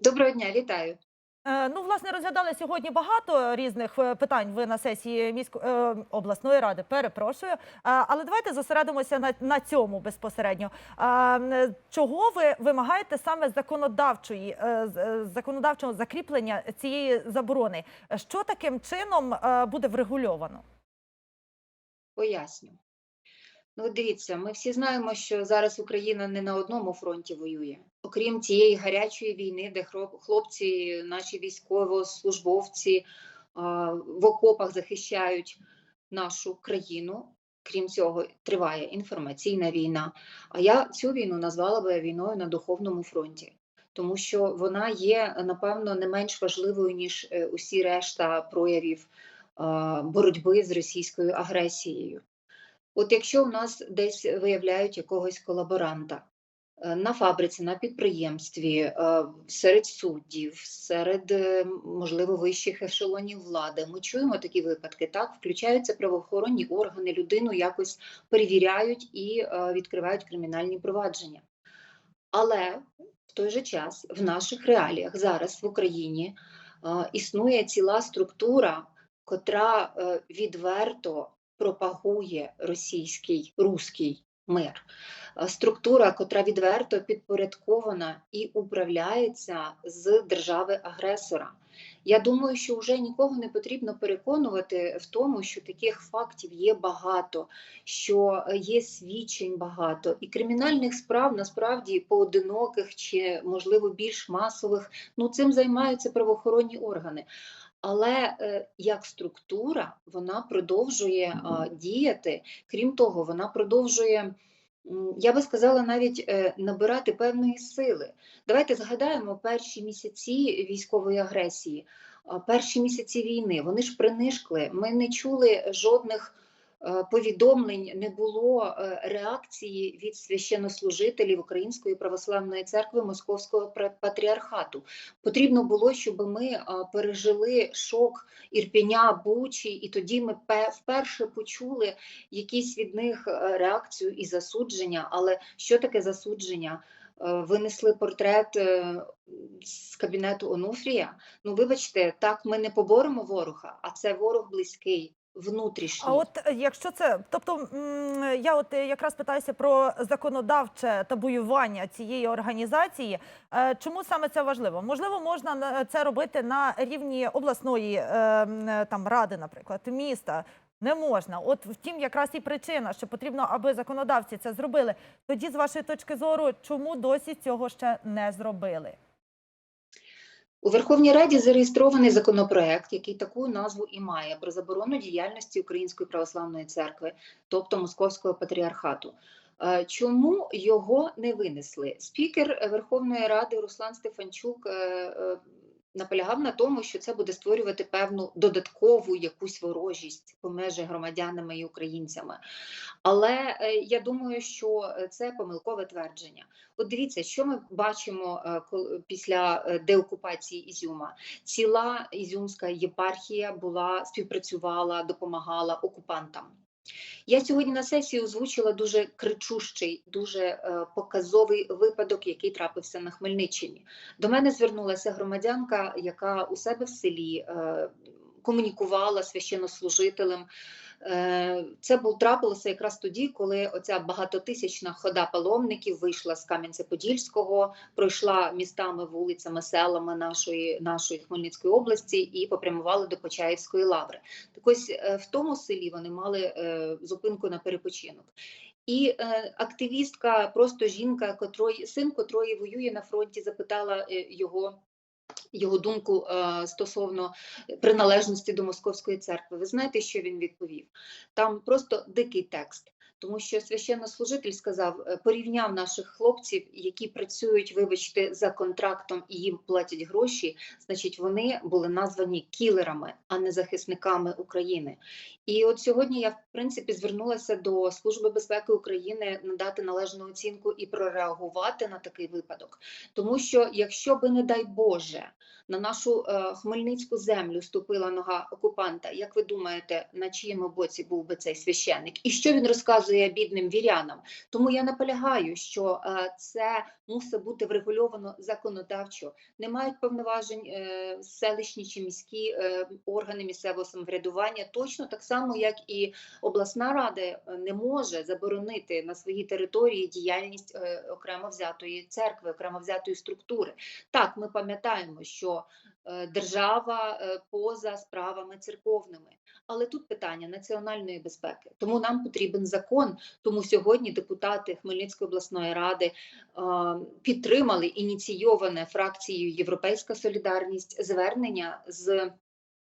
Доброго дня, вітаю. Е, Ну, власне, розглядали сьогодні багато різних е, питань. Ви на сесії місько е, обласної ради. Перепрошую. Але давайте зосередимося на, на цьому безпосередньо. Чого ви вимагаєте саме законодавчої законодавчого закріплення цієї заборони? Що таким чином буде врегульовано? Поясню. Ну, дивіться, ми всі знаємо, що зараз Україна не на одному фронті воює. Окрім цієї гарячої війни, де хлопці, наші військовослужбовці в окопах захищають нашу країну. Крім цього, триває інформаційна війна. А я цю війну назвала би війною на духовному фронті, тому що вона є, напевно, не менш важливою, ніж е, усі решта проявів боротьби з російською агресією. От якщо у нас десь виявляють якогось колаборанта е, на фабриці, на підприємстві, е, серед суддів, серед, е, можливо, вищих ешелонів влади, ми чуємо такі випадки, так, включаються правоохоронні органи, людину якось перевіряють і е, відкривають кримінальні провадження. Але в той же час в наших реаліях зараз в Україні е, існує ціла структура, котра е, відверто пропагує російський руський мир. Е, Структура, котра відверто підпорядкована і управляється з держави-агресора. Я думаю, що вже нікого не потрібно переконувати в тому, що таких фактів є багато, що е, є свідчень багато, і кримінальних справ насправді поодиноких чи, можливо, більш масових, ну цим займаються правоохоронні органи. Але е, як структура вона продовжує діяти. Крім того, вона продовжує, я би сказала, навіть е, набирати певної сили. Давайте згадаємо перші місяці військової агресії, перші місяці війни. Вони ж принишкли. Ми не чули жодних. Е, Повідомлень не було е, реакції від священнослужителів Української православної церкви Московського патріархату. Потрібно було, щоб ми пережили шок Ірпеня, Бучі, і тоді ми вперше почули якісь від них е, реакцію і засудження. Але що таке засудження? Е, Винесли портрет е, з кабінету Онуфрія. Ну, вибачте, так ми не поборемо ворога, а це ворог близький, внутрішній. А от е, якщо це, тобто я от е, якраз питаюся про законодавче табуювання цієї організації. Е, Чому саме це важливо? Можливо, можна на- це робити на рівні обласної там ради, наприклад, міста. Не можна. От втім, якраз і причина, що потрібно, аби законодавці це зробили. Тоді, з вашої точки зору, чому досі цього ще не зробили? У Верховній Раді зареєстрований законопроект, який таку назву і має про заборону діяльності Української православної церкви, тобто Московського патріархату. Е, Чому його не винесли? Спікер Верховної Ради Руслан Стефанчук е, е, наполягав на тому, що це буде створювати певну додаткову якусь ворожість поміж громадянами і українцями. Але е, я думаю, що е, це помилкове твердження. От дивіться, що ми бачимо е, після деокупації Ізюма. Ціла ізюмська єпархія була співпрацювала, допомагала окупантам. Я сьогодні на сесії озвучила дуже кричущий, дуже е, показовий випадок, який трапився на Хмельниччині. До мене звернулася громадянка, яка у себе в селі е, комунікувала священнослужителем. Е, Це був трапилося якраз тоді, коли оця багатотисячна хода паломників вийшла з Кам'янця-Подільського, пройшла містами, вулицями, селами нашої, нашої Хмельницької області і попрямували до Почаївської лаври. Так ось е, в тому селі вони мали е, зупинку на перепочинок. І е, активістка, просто жінка, котрої син котрої воює на фронті, запитала його. Його думку е, стосовно приналежності до московської церкви. Ви знаєте, що він відповів? Там просто дикий текст. Тому що священнослужитель сказав, е, порівняв наших хлопців, які працюють, вибачте, за контрактом і їм платять гроші, значить, вони були названі кілерами, а не захисниками України. І от сьогодні я в принципі звернулася до Служби безпеки України надати належну оцінку і прореагувати на такий випадок. Тому що, якщо би, не дай Боже, на нашу е, хмельницьку землю ступила нога окупанта. Як ви думаєте, на чиєму боці був би цей священник? І що він розказує бідним вірянам? Тому я наполягаю, що е, це мусить бути врегульовано законодавчо. Не мають повноважень е, селищні чи міські органи місцевого самоврядування, точно так само, як і обласна рада не може заборонити на своїй території діяльність окремо взятої церкви, окремо взятої структури. Так, ми пам'ятаємо, що е, держава е, поза справами церковними. Але тут питання національної безпеки. Тому нам потрібен закон. Тому сьогодні депутати Хмельницької обласної ради е, підтримали ініційоване фракцією Європейська Солідарність звернення з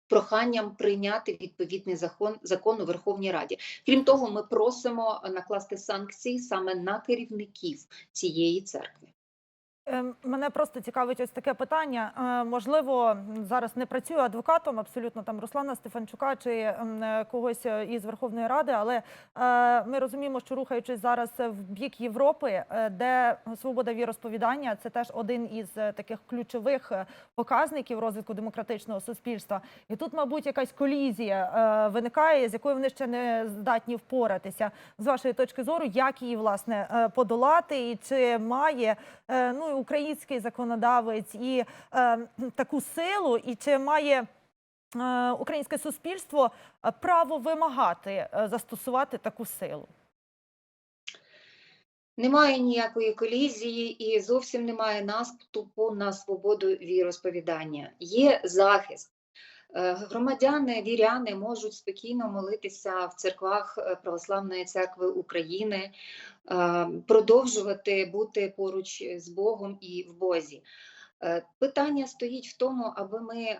проханням прийняти відповідний закон, закон у Верховній Раді. Крім того, ми просимо накласти санкції саме на керівників цієї церкви. Ем, Мене просто цікавить ось таке питання. Е, Можливо, зараз не працюю адвокатом, абсолютно там Руслана Стефанчука чи м, е, когось е, із Верховної Ради, але ми розуміємо, що рухаючись зараз в бік Європи, де свобода віросповідання це теж один із таких ключових показників розвитку демократичного суспільства. І тут, мабуть, якась колізія виникає, з якою вони ще не здатні впоратися. З вашої точки зору, як її власне подолати, і чи має ну, український законодавець і е, таку силу, і чи має е, українське суспільство е, право вимагати е, застосувати таку силу? Немає ніякої колізії і зовсім немає наступу на свободу віросповідання. Є захист. Е, Громадяни, віряни можуть спокійно молитися в церквах е, Православної церкви України, е, продовжувати бути поруч з Богом і в Бозі. Питання стоїть в тому, аби ми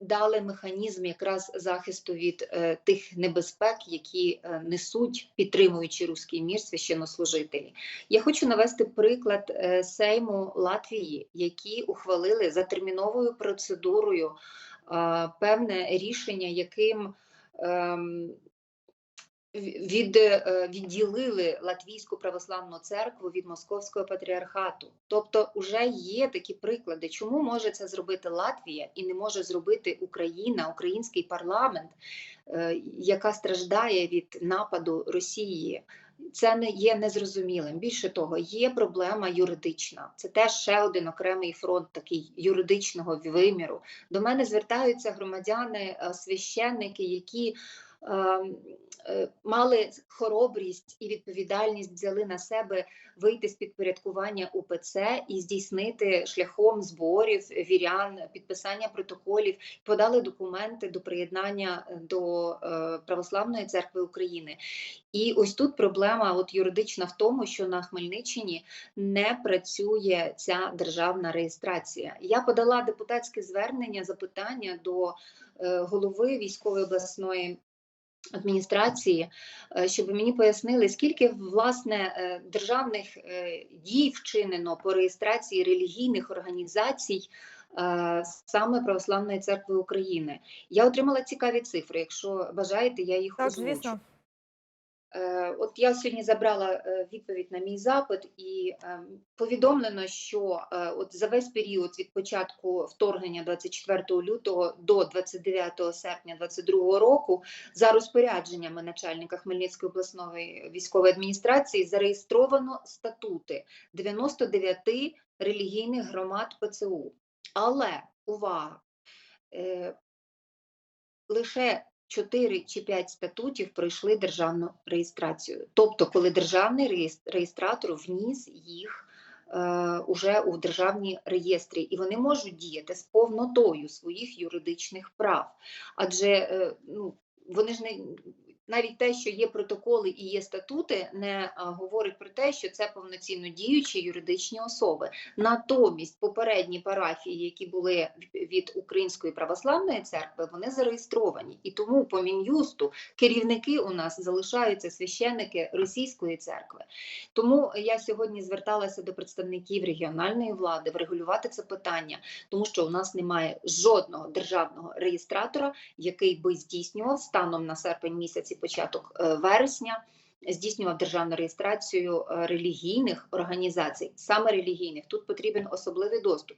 дали механізм якраз захисту від тих небезпек, які несуть, підтримуючи руський мір священнослужителі. Я хочу навести приклад Сейму Латвії, які ухвалили за терміновою процедурою певне рішення, яким ем, від, е, відділили Латвійську православну церкву від Московського патріархату. Тобто, вже є такі приклади, чому може це зробити Латвія і не може зробити Україна, український парламент, е, яка страждає від нападу Росії. Це не є незрозумілим. Більше того, є проблема юридична. Це теж ще один окремий фронт такий юридичного виміру. До мене звертаються громадяни, е, священники, які мали хоробрість і відповідальність взяли на себе вийти з підпорядкування УПЦ і здійснити шляхом зборів вірян, підписання протоколів, подали документи до приєднання до е, Православної церкви України. І ось тут проблема от юридична в тому, що на Хмельниччині не працює ця державна реєстрація. Я подала депутатське звернення, запитання до е, голови військової обласної адміністрації, е, щоб мені пояснили, скільки власне е, державних е, дій вчинено по реєстрації релігійних організацій. Саме Православної церкви України я отримала цікаві цифри. Якщо бажаєте, я їх Так, озвучу. звісно. Е, От я сьогодні забрала е, відповідь на мій запит, і е, повідомлено, що е, от за весь період від початку вторгнення 24 лютого до 29 серпня 2022 року за розпорядженнями начальника Хмельницької обласної військової адміністрації зареєстровано статути 99 релігійних громад ПЦУ. Але увага! Лише 4 чи 5 статутів пройшли державну реєстрацію. Тобто, коли державний реєстратор вніс їх е, уже у державні реєстри, і вони можуть діяти з повнотою своїх юридичних прав. Адже е, ну, вони ж не навіть те, що є протоколи і є статути, не а, говорить про те, що це повноцінно діючі юридичні особи. Натомість попередні парафії, які були від Української православної церкви, вони зареєстровані. І тому по мін'юсту керівники у нас залишаються священники російської церкви. Тому я сьогодні зверталася до представників регіональної влади врегулювати це питання, тому що у нас немає жодного державного реєстратора, який би здійснював станом на серпень місяць і початок е, вересня здійснював державну реєстрацію е, релігійних організацій, саме релігійних. Тут потрібен особливий доступ.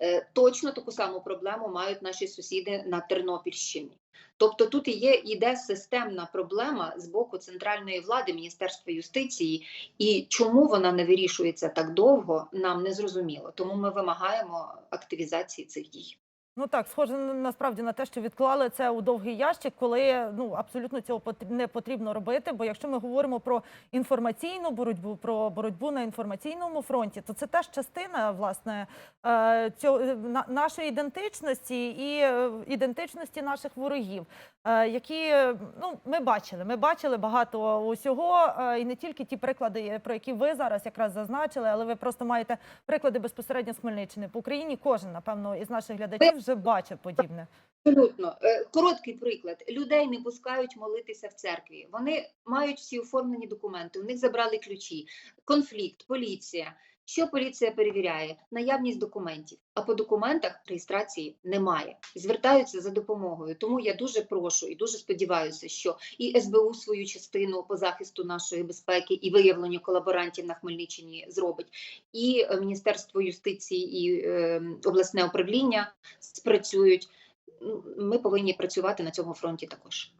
Е, Точно таку саму проблему мають наші сусіди на Тернопільщині. Тобто тут є іде системна проблема з боку центральної влади, Міністерства юстиції, і чому вона не вирішується так довго, нам не зрозуміло. Тому ми вимагаємо активізації цих дій. Ну так, схоже на- насправді на те, що відклали це у довгий ящик, коли ну абсолютно цього не потрібно робити. Бо якщо ми говоримо про інформаційну боротьбу, про боротьбу на інформаційному фронті, то це теж частина власне е, цього е, на- нашої ідентичності і е, ідентичності наших ворогів, які ну ми бачили. Ми бачили багато усього, і не тільки ті приклади, про які ви зараз якраз зазначили, але ви просто маєте приклади безпосередньо з Хмельниччини по Україні. Кожен напевно із наших глядачів вже бачив подібне. Абсолютно Е, короткий приклад: людей не пускають молитися в церкві. Вони мають всі оформлені документи. У них забрали ключі, конфлікт, поліція. Що поліція перевіряє? Наявність документів. А по документах реєстрації немає. Звертаються за допомогою. Тому я дуже прошу і дуже сподіваюся, що і СБУ свою частину по захисту нашої безпеки і виявленню колаборантів на Хмельниччині зробить, і е, Міністерство юстиції і е, обласне управління спрацюють. Ми повинні працювати на цьому фронті також.